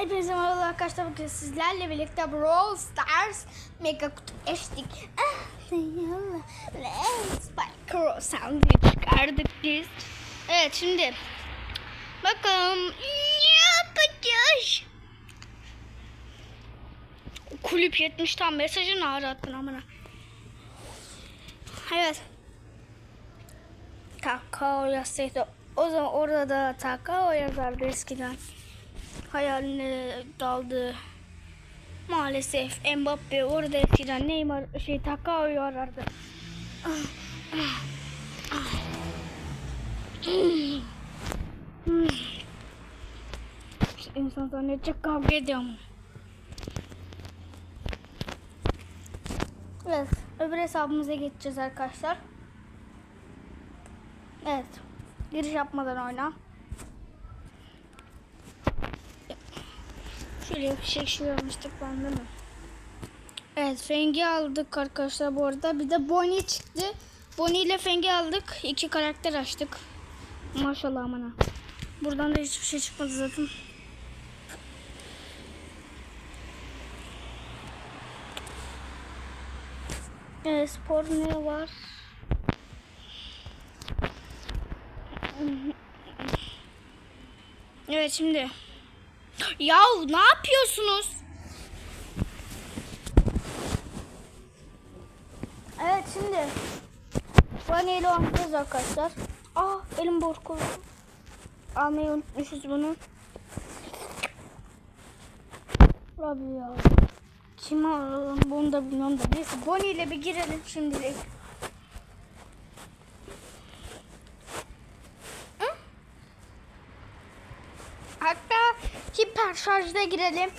Hepinize merhaba arkadaşlar. Bugün sizlerle birlikte Brawl Stars Mega Kutu açtık. Ah, yallah. Let's buy croissant çıkardık biz. Evet şimdi bakalım ne yapacağız? Kulüp 70 tam mesajını arattın amına. Evet. Kakao yazsaydı o zaman orada da Takao yazardı eskiden hayaline daldı. Maalesef Mbappe orada eskiden Neymar şey Takao'yu arardı. İnsan zannedecek kavga ediyorum. Evet, öbür hesabımıza geçeceğiz arkadaşlar. Evet, giriş yapmadan oyna. Şöyle bir şey şuramıştık ben değil mi? Evet Fengi aldık arkadaşlar bu arada. Bir de Bonnie çıktı. Bonnie ile Fengi aldık. İki karakter açtık. Maşallah amına. Buradan da hiçbir şey çıkmadı zaten. Evet spor ne var? Evet şimdi ya ne yapıyorsunuz? Evet şimdi ile oynayacağız arkadaşlar. Aa elim borku. Almayı unutmuşuz bunu. Abi ya. Kim alalım bunu da bilmiyorum da. Neyse Bonnie ile bir girelim şimdilik. Hı? Hatta hiper şarjda girelim.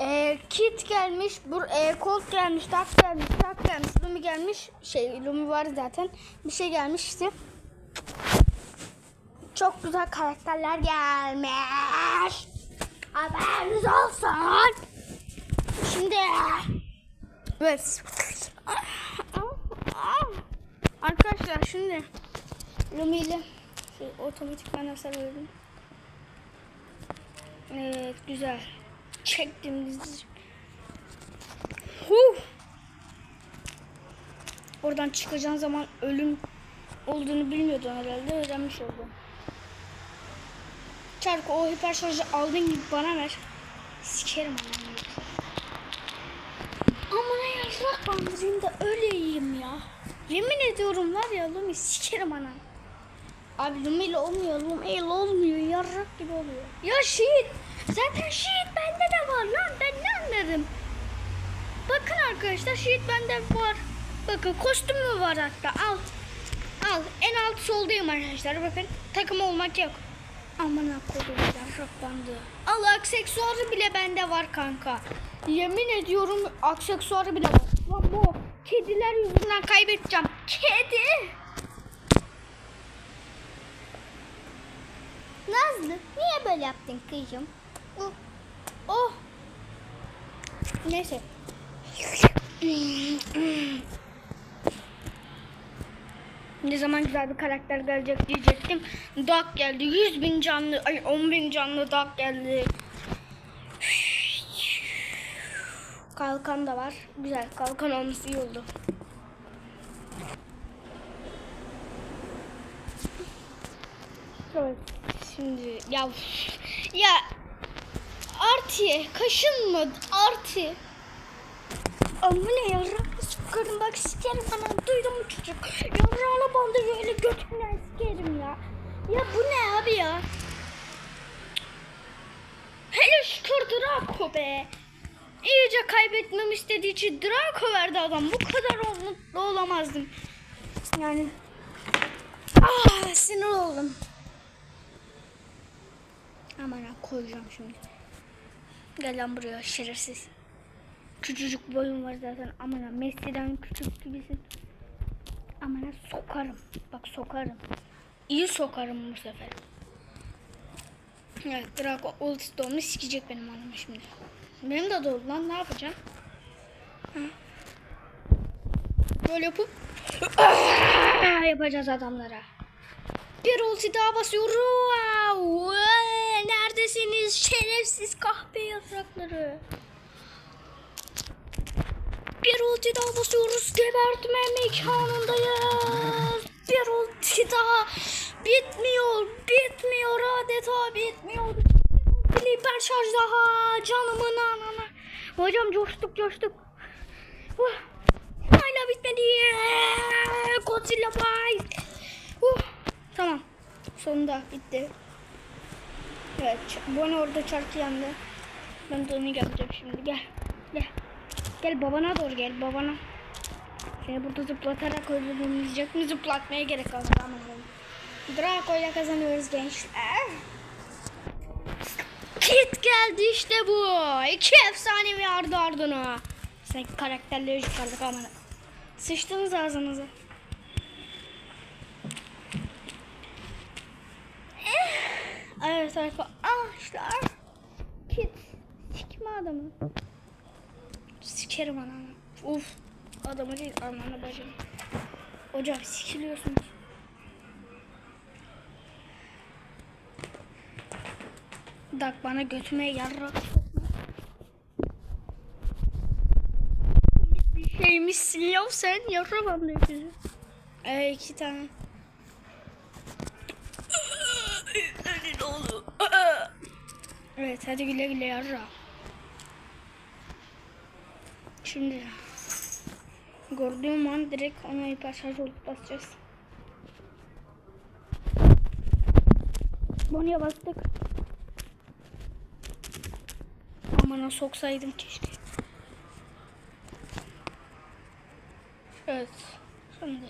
Ee, kit gelmiş, bur e, Colt gelmiş, tak gelmiş, tak gelmiş, Lumi gelmiş. Şey Lumi var zaten. Bir şey gelmişti. Çok güzel karakterler gelmiş. Haberiniz olsun. Şimdi evet. Arkadaşlar şimdi Lumi ile şu otomatik ben hasar verdim. Evet güzel. Çektim dizi. Huh. Oradan çıkacağın zaman ölüm olduğunu bilmiyordun herhalde. Öğrenmiş oldum. Çarkı o hiper şarjı aldığın gibi bana ver. Sikerim anamı. Amına yarrak bandırayım da öyle yiyeyim ya. Yemin ediyorum var ya Lumi sikerim anam. Abi Lumi ile olmuyor, Lumi ile olmuyor. Yarrak gibi oluyor. Ya şehit. Zaten şehit bende de var lan. Ben ne anladım? Bakın arkadaşlar şehit bende var. Bakın kostümü var hatta. Al. Al. En alt soldayım arkadaşlar. Bakın takım olmak yok. Aman akıllı yarrak bandı. Al aksesuarı bile bende var kanka. Yemin ediyorum aksesuarı bile var. Lan bu kediler yüzünden kaybedeceğim. Kedi. Nazlı niye böyle yaptın kızım? Oh. Neyse. Ne zaman güzel bir karakter gelecek diyecektim. Dak geldi. 100 bin canlı, ay 10 bin canlı dak geldi. Kalkan da var. Güzel. Kalkan olması iyi oldu. Şimdi ya ya Arti kaşınma Arti. Ama ne yarrak sokarım bak sikerim sana duydun mu çocuk? Yarrağına bandı böyle götümden sikerim ya. Ya bu ne abi ya? Hele şükür Draco be. İyice kaybetmem istediği için Draco verdi adam. Bu kadar mutlu olamazdım. Yani ah sinir oldum. Aman koyacağım şimdi. Gel lan buraya şerefsiz. Küçücük boyun var zaten. Aman ha Messi'den küçük gibisin. Aman ha sokarım. Bak sokarım. İyi sokarım bu sefer. Evet Draco ultisi dolmuş sikecek benim anamı şimdi. Benim de doldu lan ne yapacağım? Ha. Böyle yapıp yapacağız adamlara. Bir ulti daha basıyorum. Nerede neredesiniz şerefsiz kahpe yaprakları? Bir ulti daha basıyoruz. Gebertme mekanındayız. Bir ulti daha. Bitmiyor. Bitmiyor adeta bitmiyor. Bir hiper şarj daha. Canımın anana. Hocam coştuk coştuk. Uh. Hala bitmedi. Godzilla Bite. Uh. Tamam. Sonunda bitti. Evet. Bonnie orada çarkı yandı. Ben de onu yapacağım şimdi. Gel. Gel. Gel babana doğru gel babana. Seni burada zıplatarak öldürmeyecek mi? Zıplatmaya gerek kalmadı ama. Draco ile kazanıyoruz gençler. Kit geldi işte bu. İki efsanevi ardı ardına. Sen karakterleri çıkardık ama. Sıçtınız ağzınıza. Evet arkadaşlar. Kit. Sikme adamı. Sikerim ananı. Uf. Adamı değil ananı bacım. Hocam sikiliyorsunuz. Dak bana götüme yarrak. Bir şeymişsin ya sen yarramam diyorsun. Ee, iki tane. Ne oldu? Evet hadi güle güle yarra. Şimdi gördüğüm an direkt ona hiper şarj olup basacağız. Bonuya bastık. Amına soksaydım keşke. Evet. Şimdi.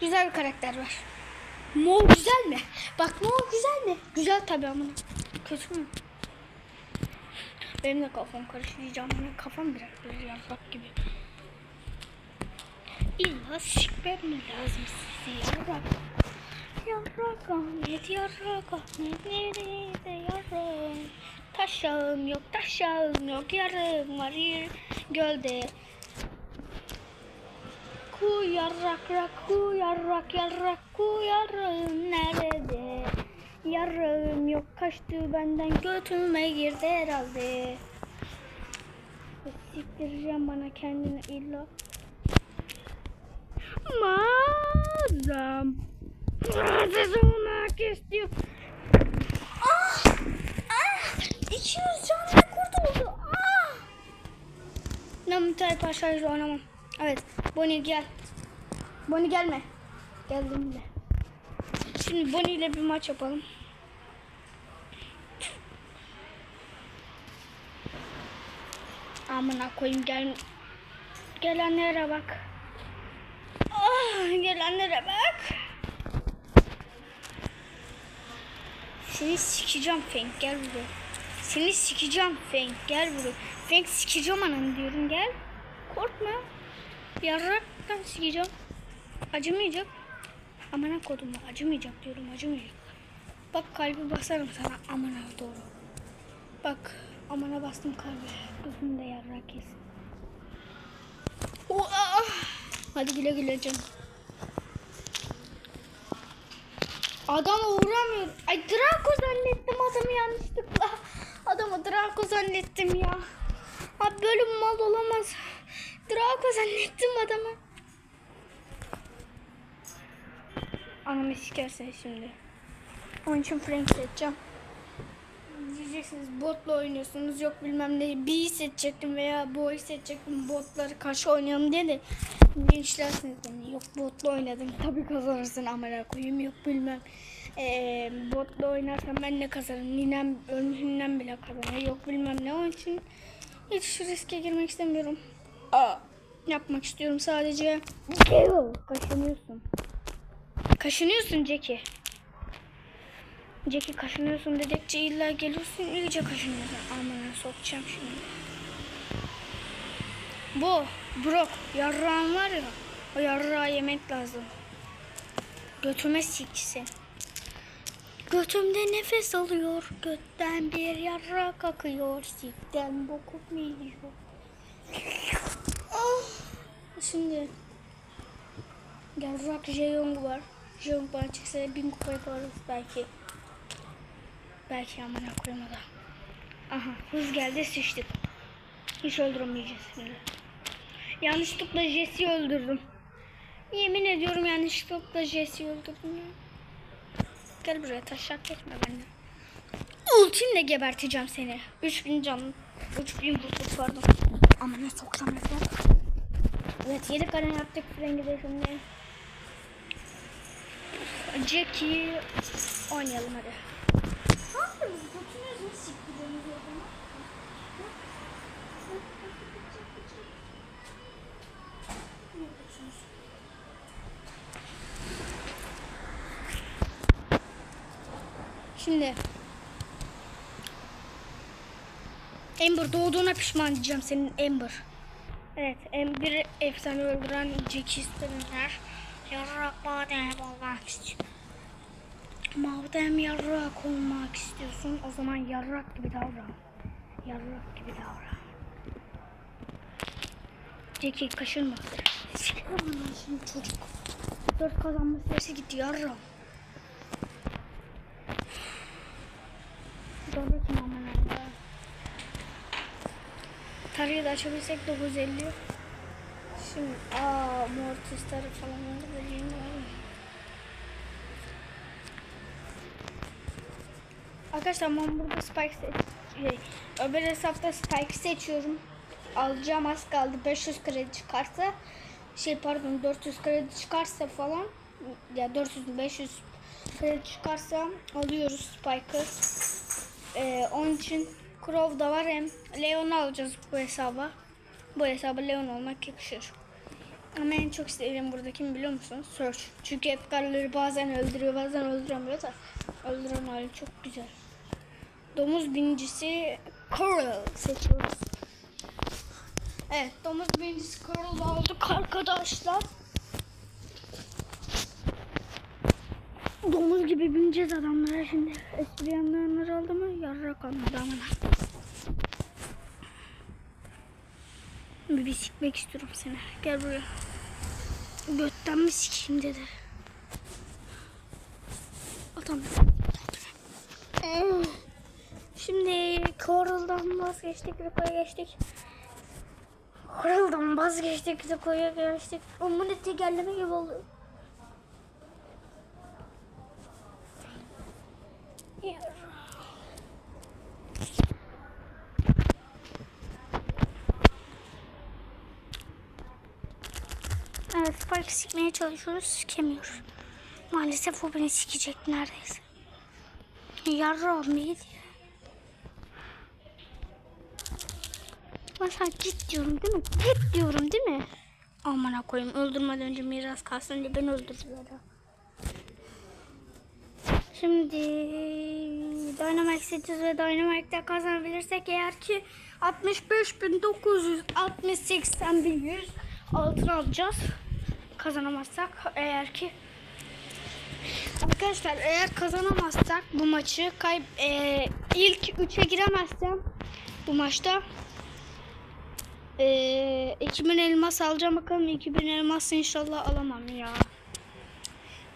Güzel bir karakter var. Mo güzel mi? Bak Mo güzel mi? Güzel tabii amına. Kötü mü? Benim de kafam karışmayacağım. Benim kafam biraz böyle yarrak gibi. İlla sikber mi lazım size yarrak? Yarrak Ahmet, yarrak Ahmet, nerede yarrak? Taşağım yok, taşağım yok, yarım var gölde. Ku yarrak rak, ku yarrak yarrak, ku yarım nerede? Yarım yok kaçtı benden götüme girdi herhalde. Siktireceğim bana kendini illa. Madem Sezonu istiyor. Ah! Ah! 200 canlı kurtuldu. Ah! Namıtay Paşa'yla oynamam. Evet. Bonnie gel. Bonnie gelme. Geldim de. Şimdi Bonnie ile bir maç yapalım. Amına koyayım gel. Gelenlere bak. Ah, gelenlere bak. Seni sikeceğim Fenk gel buraya. Seni sikeceğim Fenk gel buraya. Fenk sikeceğim ananı diyorum gel. Korkma. Yarraktan sikeceğim. Acımayacak. Amına kodum acımayacak diyorum acımayacak. Bak kalbi basarım sana amına doğru. Bak amana bastım kalbi. Gözümde yarrak kesin. Oha! Hadi güle güle canım. Adama uğramıyor. Ay Draco zannettim adamı yanlışlıkla. Adamı Draco zannettim ya. Abi böyle mal olamaz. Draco zannettim adamı. Anamı sikersen şimdi. Onun için Frank seçeceğim. Diyeceksiniz botla oynuyorsunuz yok bilmem ne. B'yi seçecektim veya boy seçecektim botları karşı oynayalım diye de gençlersiniz beni. Yok botla oynadım. Tabi kazanırsın amına koyayım yok bilmem. Ee, botla oynarsan ben ne kazanırım. Ninem ölmüşünden bile kazanır yok bilmem ne. Onun için hiç şu riske girmek istemiyorum Aa, yapmak istiyorum sadece kaşınıyorsun kaşınıyorsun Jackie Jackie kaşınıyorsun dedikçe illa geliyorsun iyice kaşınıyorsun. Aman sokacağım şimdi. Bu Brock yarrağın var ya o yarrağı yemek lazım. Götüme siksin. Götümde nefes alıyor. Götten bir yarrak akıyor. Sikten bokup mu yiyor? Şimdi yarrak Jeyong var. Jeyong bana çıksa bin kupa yaparız belki. belki amına koyayım o da. Aha hız geldi sıçtık. Hiç öldüremeyeceğiz şimdi. Yanlışlıkla Jesse'yi öldürdüm. Yemin ediyorum yanlışlıkla Jesse'yi öldürdüm ya. Gel buraya taşak geçme benden. Ultimle geberteceğim seni. 3000 can. 3000 vurduk pardon. Ama ne sokacağım efendim. Evet yeni kare yaptık rengi de şimdi. Jackie oynayalım hadi. Ne o zaman? Şimdi Amber doğduğuna pişman diyeceğim senin Amber. Evet Amber efsane öldüren Jackie istemeler. Yarrak madem olmak istiyor. Madem yarrak olmak istiyorsun o zaman yarrak gibi davran. Yarrak gibi davran. Jackie kaşınma. Sikerim çocuk. Dört kazanma süresi gitti yarrak. Doğru ki aman Allah. Tarihi de açabilsek 950. Şimdi aa mortisleri falan oldu dediğim var mı? Arkadaşlar ben burada Spike seç şey, öbür hesapta Spike seçiyorum. Alacağım az kaldı. 500 kredi çıkarsa şey pardon 400 kredi çıkarsa falan ya 400 500 kredi çıkarsa alıyoruz Spike'ı. Ee, onun için Crow da var hem Leon'u alacağız bu hesaba. Bu hesaba Leon olmak yakışır. Ama en çok sevdiğim burada kim biliyor musun? Search. Çünkü hep karıları bazen öldürüyor bazen öldüremiyor da öldüren hali çok güzel. Domuz binicisi Coral seçiyoruz. Evet domuz binicisi Coral aldık arkadaşlar. Domuz gibi bineceğiz adamlara şimdi. Espri yanlayanlar aldı mı? Yarrak almadı ama. Bir, bir sikmek istiyorum seni. Gel buraya. Götten mi sikeyim dedi. Adam. Şimdi Coral'dan vazgeçtik, Rico'ya geçtik. Coral'dan vazgeçtik, Rico'ya geçtik. Onun da tekerleme gibi oldu. Evet Spike sikmeye çalışıyoruz sikemiyoruz. Maalesef o beni sikecek neredeyse. Yarrağım neydi ya? Ben git diyorum değil mi? Git diyorum değil mi? Aman koyayım öldürmeden önce miras kalsın diye beni öldürdüler. Şimdi Dynamite seçeceğiz ve Dynamite'de kazanabilirsek eğer ki 65.900 68.100 altın alacağız. Kazanamazsak eğer ki Arkadaşlar eğer kazanamazsak bu maçı kayıp e, ilk 3'e giremezsem bu maçta e, 2000 elmas alacağım bakalım 2000 elmas inşallah alamam ya.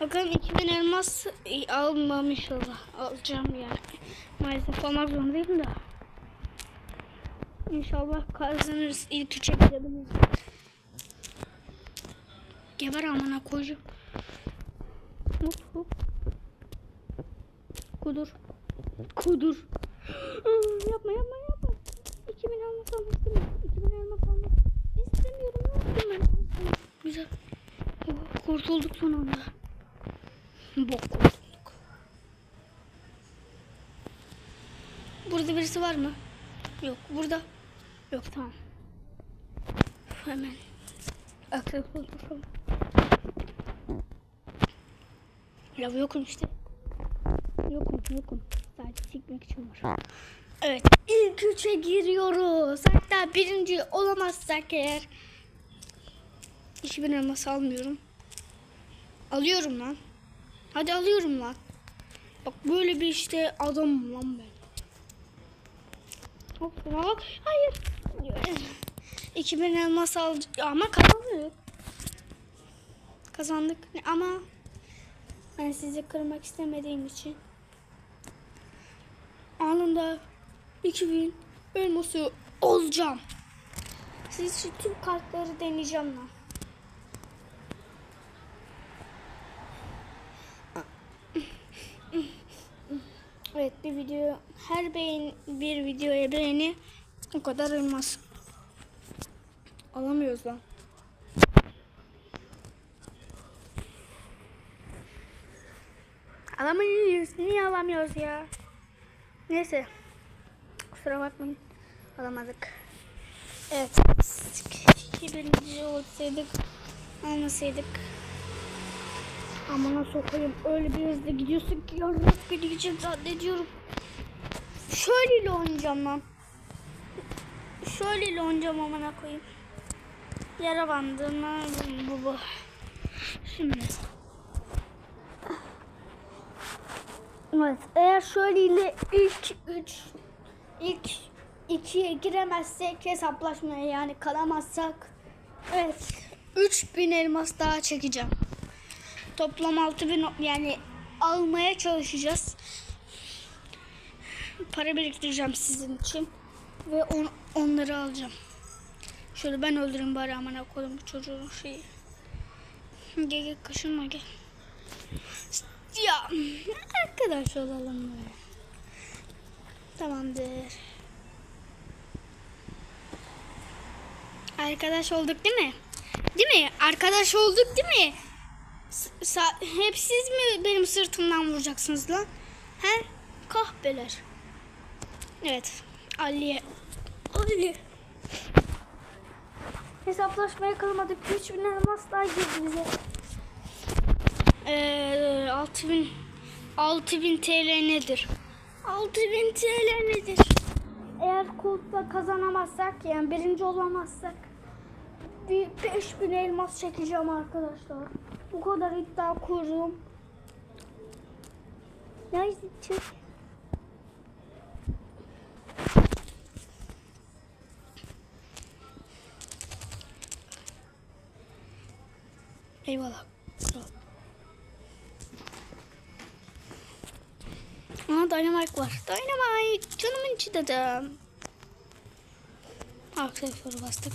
Bakalım 2000 elmas e, almam inşallah. Alacağım yani. Maalesef almak zorundayım da. İnşallah kazanırız. İlk üçe girebiliriz. Geber amına koyacağım. Hop hop. Kudur. Kudur. yapma yapma yapma. 2000 elmas almak istemiyorum. 2000 elmas almak istemiyorum. Ne yapayım ben? Güzel. Kurtulduk son anda. Bok kurtulduk. Burada birisi var mı? Yok. Burada. Yok tamam. Hemen. Akrep bakalım. Ya yokum işte. Yokum yokum. Sadece sikmek için var. Evet ilk üçe giriyoruz. Hatta birinci olamazsak eğer. Hiçbir elmas almıyorum. Alıyorum lan. Hadi alıyorum lan. Bak böyle bir işte adamım lan ben. Hop bak. Hayır. 2000 elmas al ama kazandık. Kazandık ama ben sizi kırmak istemediğim için sonunda 2000 elması olacağım. Siz şu tüm kartları deneyeceğim lan. Evet bir video her beğen bir videoya beğeni o kadar elmas. Alamıyoruz lan. Alamıyoruz. Niye alamıyoruz ya? Neyse. Kusura bakmayın. Alamadık. Evet. Birinci olsaydık almasaydık. Amına sokayım. Öyle bir hızlı gidiyorsun ki yarrak gideceğim zannediyorum. Şöyle oynayacağım lan. Şöyle oynayacağım amına koyayım. Yara bandına bu bu. Şimdi. Evet, eğer şöyle ilk 3 ilk 2'ye giremezsek hesaplaşmaya yani kalamazsak evet 3000 elmas daha çekeceğim. Toplam 6000 o- yani almaya çalışacağız. Para biriktireceğim sizin için ve on, onları alacağım. Şöyle ben öldüreyim bari amına koydum bu çocuğun şeyi. Gel gel kaşınma gel. Ya arkadaş olalım mı? Tamamdır. Arkadaş olduk değil mi? Değil mi? Arkadaş olduk değil mi? S- hep siz mi benim sırtımdan vuracaksınız lan? He? Kahpeler. Evet. Ali. Ali. Hesaplaşmaya kalmadık. 3000 elmas daha girdi bize. Ee, 6000 6000 TL nedir? 6000 TL nedir? Eğer kulüpte kazanamazsak yani birinci olamazsak bir 5000 elmas çekeceğim arkadaşlar. Bu kadar iddia kurdum. Neyse çek. Eyvallah. Aa Dynamite var. Dynamite. Canımın içi dedim. Aksesuarı bastık.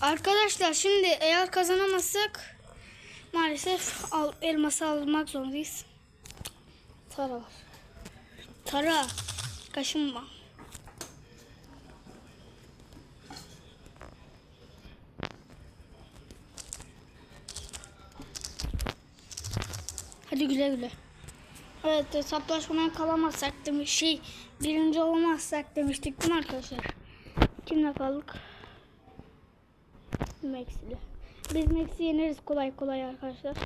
Arkadaşlar şimdi eğer kazanamazsak maalesef al, elması almak zorundayız. Tara var. Tara. Kaşınma. Hadi güle güle. Evet hesaplaşmaya kalamazsak demiş şey birinci olamazsak demiştik değil mi arkadaşlar? Kimle kaldık? Max'li. Biz Max'i yeneriz kolay kolay arkadaşlar.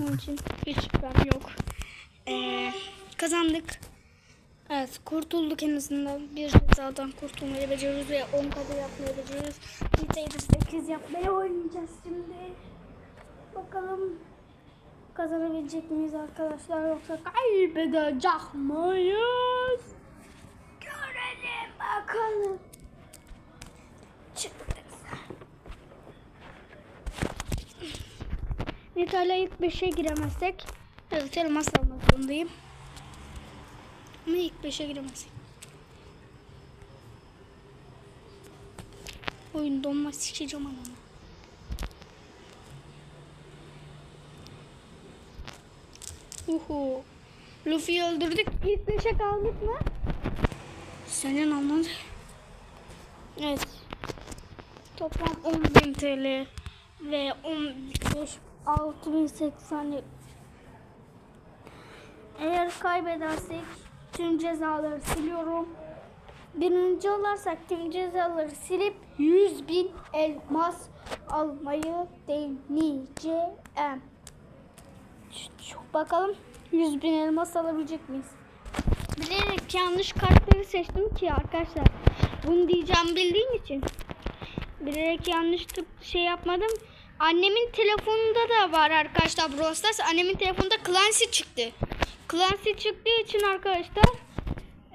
Onun için hiç şüphem yok. Ee, kazandık. Evet kurtulduk en azından. Bir cezadan kurtulmayı beceriyoruz ve 10 kadar yapmayı beceriyoruz. Bir de 8 yapmaya oynayacağız şimdi. Bakalım kazanabilecek miyiz arkadaşlar yoksa kaybedecek miyiz? Görelim bakalım. Çıktık. Nita'yla ilk 5'e giremezsek evet elmas almak zorundayım. Ama ilk 5'e giremezsek. Oyun donma sikeceğim anamı. Uhu. Luffy'yi öldürdük. İlk beşe kaldık mı? Senin anladın. Evet. Toplam 10.000 TL ve 15 6080 Eğer kaybedersek tüm cezaları siliyorum. Birinci olursak tüm cezaları silip 100 bin elmas almayı deneyeceğim. Çok bakalım 100 bin elmas alabilecek miyiz? Bilerek yanlış kartları seçtim ki arkadaşlar. Bunu diyeceğim bildiğim için. Bilerek yanlış şey yapmadım. Annemin telefonunda da var arkadaşlar Brawl Stars. Annemin telefonunda Clancy çıktı. Clancy çıktığı için arkadaşlar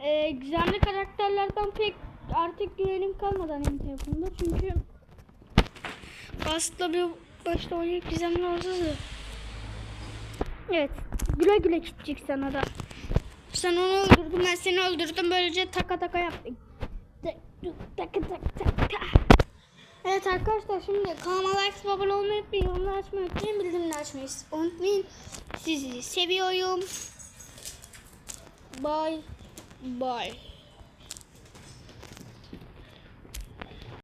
e, gizemli karakterlerden pek artık güvenim kalmadı annemin telefonunda. Çünkü aslında bir başta oynayıp gizemli ya. Evet Güle güle gidecek sana da. Sen onu öldürdün ben seni öldürdüm böylece taka taka yaptık. Tak, tak, tak, tak, tak. Evet arkadaşlar şimdi kanalıma like abone olmayı unutmayın. Yorumlar açmayı unutmayın. Bildirimleri açmayı unutmayın. Sizi seviyorum. Bye. Bye.